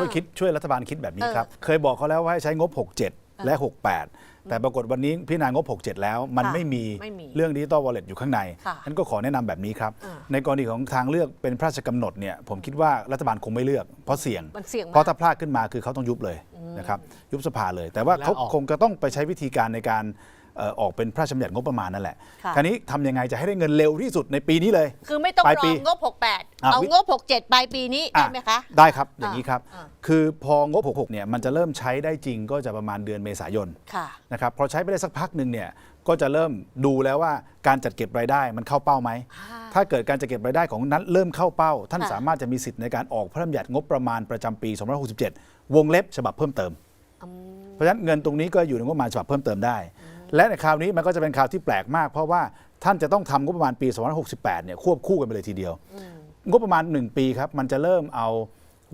ช่วยอ่าคิดช่วยรัฐบาลคิดแบบนี้เออครับ เคยบอกเขาแล้วว่าให้ใช้งบ 67 และ 68 แต่ปรากฏวันนี้พิจารณางบ 67 แล้วมันค่ะไม่มีไม่มีเรื่องดิจิตอลวอลเล็ตอยู่ข้างในค่ะนั้นก็ขอแนะนำแบบนี้ครับอ่าในกรณีของทางเลือกเป็นพระราชกำหนดเนี่ยผมคิดว่ารัฐบาลคงไม่เลือก เพราะเสี่ยงมันเสี่ยงเพราะมากถ้าพลาดขึ้นมาคือเขาต้องยุบเลยนะครับยุบสภาเลย แต่ว่าแล้วเขาออกคงจะต้องไปใช้วิธีการในการเอ่อออกเป็นพระราชบัญญัติงบประมาณนั่นแหละค่ะคราวนี้ทำยังไงจะให้ได้เงินเร็วที่สุดในปีนี้เลย คือไม่ต้องปลายรปีองบ 68 อะเอาวิ งบ 67 ปลายปีนี้ได้ไหมคะอ่ได้ครับ อย่างนี้ครับ อ่า คือพองบ 66 เนี่ย มันจะเริ่มใช้ได้จริงก็จะประมาณเดือนเมษายน ค่ะ นะครับพอใช้ไปได้สักพักหนึ่งเนี่ยก็จะเริ่มดูแล้วว่าการจัดเก็บรายได้มันเข้าเป้าไหม อ่าถ้าเกิดการจัดเก็บรายได้ของนั้นเริ่มเข้าเป้า ท่านค่ะ สามารถจะมีสิทธิ์ในการออกพระราชบัญญัติงบประมาณประจำปี 2567 วงเล็บฉบับเพิ่มเติมเพราะฉะนั้นเงินตรงนี้ก็อยู่ในงบประมาณฉบับเพิ่มเติมได้ และในคราวนี้มันก็จะเป็นคราวที่แปลกมาก เพราะว่าท่านจะต้องทำงบประมาณปี 2568 เนี่ยควบคู่กันไปเลยทีเดียว งบประมาณ 1 ปีครับ มันจะเริ่มเอา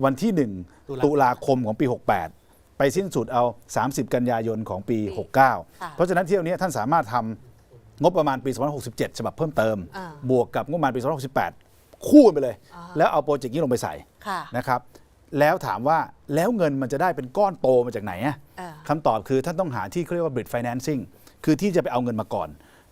วันที่ตุ1ลาตุลาคมของปี 68 ไปสิ้นสุดเอา 30 กันยายนของปีค่ะ69 เพราะฉะนั้นเที่ยวนี้ท่านสามารถทำงบประมาณปี 2567 ฉบับเพิ่มเติมอ่าบวกกับงบประมาณปี 2568 คู่กันไปเลย แล้วเอาโปรเจกต์นี้ลงไปใส่ค่ะนะครับแล้วถามว่าแล้วเงินมันจะได้เป็นก้อนโตมาจากไหนอะอ่าคำตอบคือท่านต้องหาที่เขาเรียกว่า bridge financing คือที่จะไปเอาเงินมาก่อน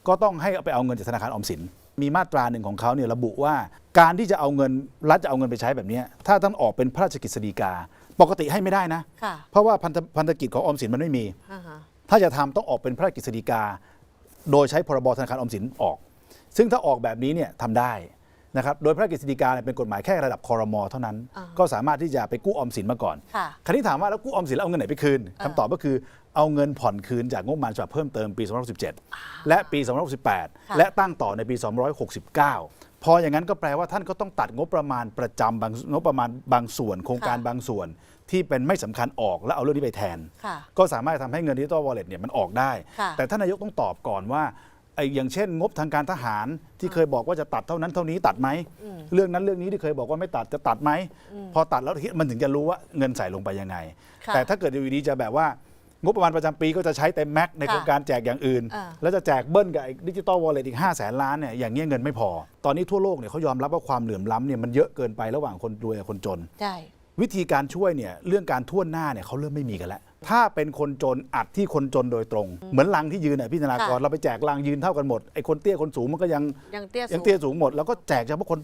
ก็ต้องให้เอาไปเอาเงินจากธนาคารออมสิน มีมาตราหนึ่งของเขาเนี่ยระบุว่า การที่จะเอาเงินรัฐจะเอาเงินไปใช้แบบเนี้ยถ้าท่านออกเป็นพระราชกฤษฎีกา ปกติให้ไม่ได้นะค่ะเพราะว่าพันธพันธกิจของออมสินมันไม่มีอ่าฮะถ้าจะทำต้องออกเป็นพระราชกฤษฎีกา โดยใช้พรบธนาคารออมสินออก ซึ่งถ้าออกแบบนี้เนี่ยทำได้ นะครับโดยพระราชกฤษฎีกาเนี่ยเป็นกฎหมายแค่ระดับคอรมอเท่านั้นอ่าก็สามารถที่จะไปกู้ออมสินมาก่อนค่ะคราวนี้ถามว่าแล้วกู้ออมสินแล้วเอาเงินไหนไปคืนคำตอบก็คือเอาเงินผ่อนคืนจากงบประมาณฉบับเพิ่มเติมปี2567และปี2568และตั้งต่อในปี2569 พออย่างนั้นก็แปลว่าท่านก็ต้องตัดงบประมาณประจำบางงบประมาณบางส่วน โครงการค่ะบางส่วนที่เป็นไม่สำคัญออกแล้วเอาเรื่องนี้ไปแทนค่ะก็สามารถทำให้เงินดิจิตอลวอลเล็ตเนี่ยมันออกได้ค่ะแต่ท่านนายกต้องตอบก่อนว่า ไอ้อย่างเช่น งบทางการทหารที่เคยบอกว่าจะตัดเท่านั้นเท่านี้ตัดไหมเรื่องนั้นเรื่องนี้ที่เคยบอกว่าไม่ตัดจะตัดไหมพอตัดแล้วมันถึงจะรู้ว่าเงินใส่ลงไปยังไงค่ะแต่ถ้าเกิดอยู่ดีๆจะแบบว่างบประมาณประจำปีก็จะใช้เต็มแม็กซ์ในค่ะโครงการแจกอย่างอื่นอ่าแล้วจะแจกเบิ้ลกับดิจิตอลวอลเล็ตอีก 5 0 0แสนล้านเนี่ยอย่างเงี้ยเงินไม่พอ ตอนนี้ทั่วโลกเนี่ยเขายอมรับว่าความเหลื่อมล้ำเนี่ยมันเยอะเกินไประหว่างคนรวยกับคนจนใช่วิธีการช่วยเนี่ยเรื่องการท่วนหน้าเนี่ยเขาเริ่มไม่มีกันแล้ว ถ้าเป็นคนจนอัดที่คนจนโดยตรง เหมือนลังที่ยืนน่ะพี่ธนากรค่ะ เราไปแจกลังยืนเท่ากันหมดไอ้คนเตี้ยคนสูงมันก็ยังยังเตี้ยยังสูงเตี้ยสูงหมด แล้วก็แจกเฉพาะคน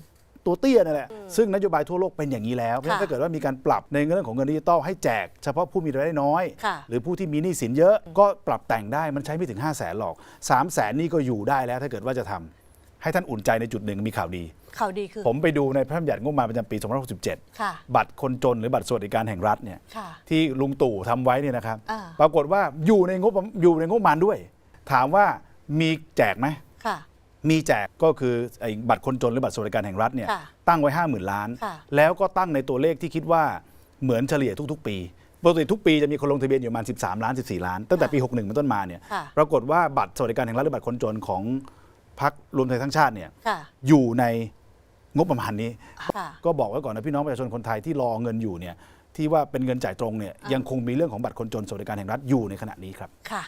ตัวเตี้ยนั่นแหละซึ่งนโยบายทั่วโลกเป็นอย่างนี้แล้วเพราะฉะนั้นค่ะถ้าเกิดว่ามีการปรับในเรื่องของเงินดิจิตอลให้แจกเฉพาะผู้มีรายได้น้อย ค่ะหรือผู้ที่มีหนี้สินเยอะก็ปรับแต่งได้มันใช้ไม่ถึง 5 0 0แสนหรอก 3 0 0แสนนี่ก็อยู่ได้แล้วถ้าเกิดว่าจะทำ ให้ท่านอุ่นใจในจุดหนึ่งมีข่าวดี ข่าวดีคือ ผมไปดูในพระราชบัญญัติงบประมาณประจำปี2567ค่ะบัตรคนจนหรือบัตรสวัสดิการแห่งรัฐเนี่ยค่ะ ที่ลุงตู่ทำไว้เนี่ยนะครับ อ่า ปรากฏว่าอยู่ในงบอยู่ในงบประมาณด้วย ถามว่ามีแจกไหม ค่ะ มีแจกก็คือไอ้บัตรคนจนหรือบัตรสวัสดิการแห่งรัฐเนี่ยค่ะตั้งไว้ 5 0,000 ล้าน ค่ะแล้วก็ตั้งในตัวเลขที่คิดว่าเหมือนเฉลี่ยทุก ๆ ปีปกติทุกปีจะมีคนลงทะเบียนอยู่ประมาณ 13 ล้าน 14 ล้าน ตั้งแต่ปี 61 เป็นต้นมาเนี่ยค่ะ ปรากฏว่าบัตรสวัสดิการแห่งรัฐหรือบัตรคนจนของ พรรครวมไทยทั้งชาติเนี่ยค่ะ อยู่ในงบประมาณนี้ ค่ะ ก็บอกไว้ก่อนนะพี่น้องประชาชนคนไทยที่รอเงินอยู่เนี่ยที่ว่าเป็นเงินจ่ายตรงเนี่ยยังคงมีเรื่องของบัตรคนจนสวัสดิการแห่งรัฐอยู่ในขณะนี้ครับ ค่ะ